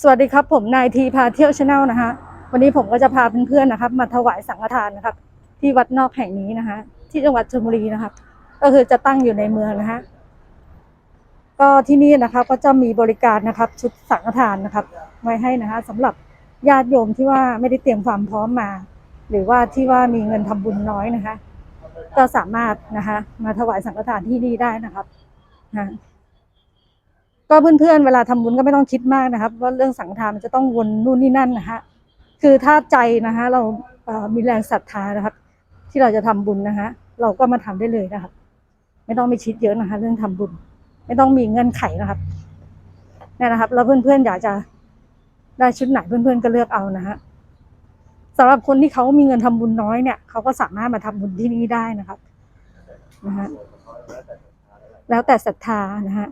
สวัสดีครับผมนายทีพาเที่ยวชาแนลนะคะวันนี้ผมก็จะพาเพื่อนๆนะครับ มาถวายสังฆทานนะครับ ที่วัดนอกแห่งนี้นะคะ ที่จังหวัดชลบุรีนะครับ ก็คือจะตั้งอยู่ในเมืองนะคะก็ที่นี่นะคะก็จะมีบริการนะครับ ชุดสังฆทานนะครับ ไว้ให้นะคะสำหรับญาติโยมที่ว่าไม่ได้เตรียมความพร้อมมา หรือว่าที่ว่ามีเงินทำบุญน้อยนะคะ ก็สามารถนะคะ มาถวายสังฆทานที่นี่ได้นะครับนะ ก็เพื่อนๆเวลาทำบุญก็ไม่ต้องคิดมากนะครับว่าเรื่องสังฆทานมันจะต้องวนนู่นนี่นั่นนะฮะคือถ้าใจนะคะเรามีแรงศรัทธานะครับ ที่เราจะทำบุญนะคะเราก็มาทำได้เลยนะครับ ไม่ต้องไปคิดเยอะนะคะ เรื่องทำบุญ ไม่ต้องมีเงื่อนไขนะครับนี่นะครับ แล้วเพื่อนๆอยากจะได้ชุดไหนเพื่อนๆก็เลือกเอานะฮะสำหรับคนที่เขามีเงินทำบุญน้อยเนี่ยเขาก็สามารถมาทำบุญที่นี่ได้นะครับนะฮะแล้วแต่ศรัทธานะฮะ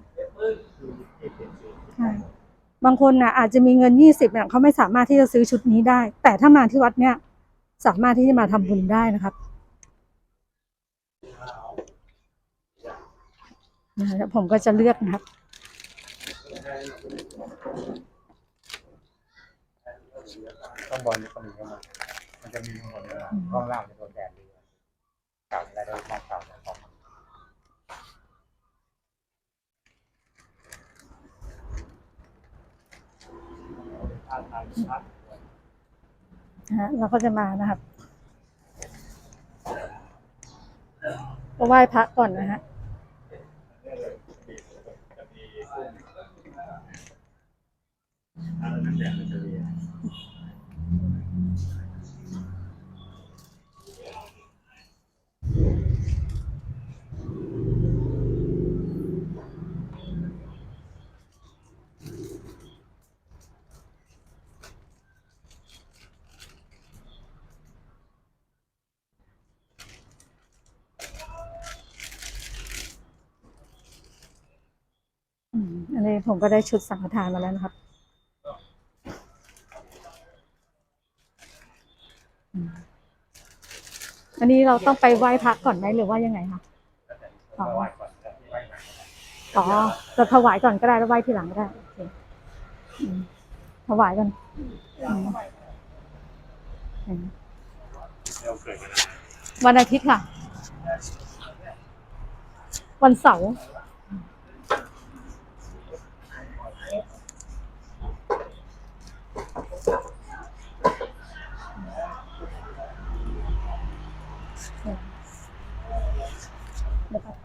บางคนนะอาจจะมีเงินยี่สิบเนี่ยเขาไม่สามารถที่จะซื้อชุดนี้ได้ แต่ถ้ามาที่วัดเนี่ยสามารถที่จะมาทำบุญได้นะครับนะแล้วผมก็จะเลือกนะครับ ข้างบนนี่ก็มีเข้ามามันจะมีข้างบนนะข้างล่างจะโดนแดดดีเก่าอะไรได้มองเก่าเนี่ยของ นะฮะเราก็จะมานะครับก็ไหว้พระก่อนนะฮะอืมอันนี้ ผมก็ได้ชุดสังฆทานมาแล้วนะครับอันนี้เราต้องไปไหว้พระก่อนไหมหรือว่ายังไงคะอ๋ออ๋อจะถวายก่อนก็ได้แล้วไหว้ทีหลังก็ได้ถวายก่อนอืมอืมเราเกิดกันวันอาทิตย์ค่ะ วันเสาร์ Gracias.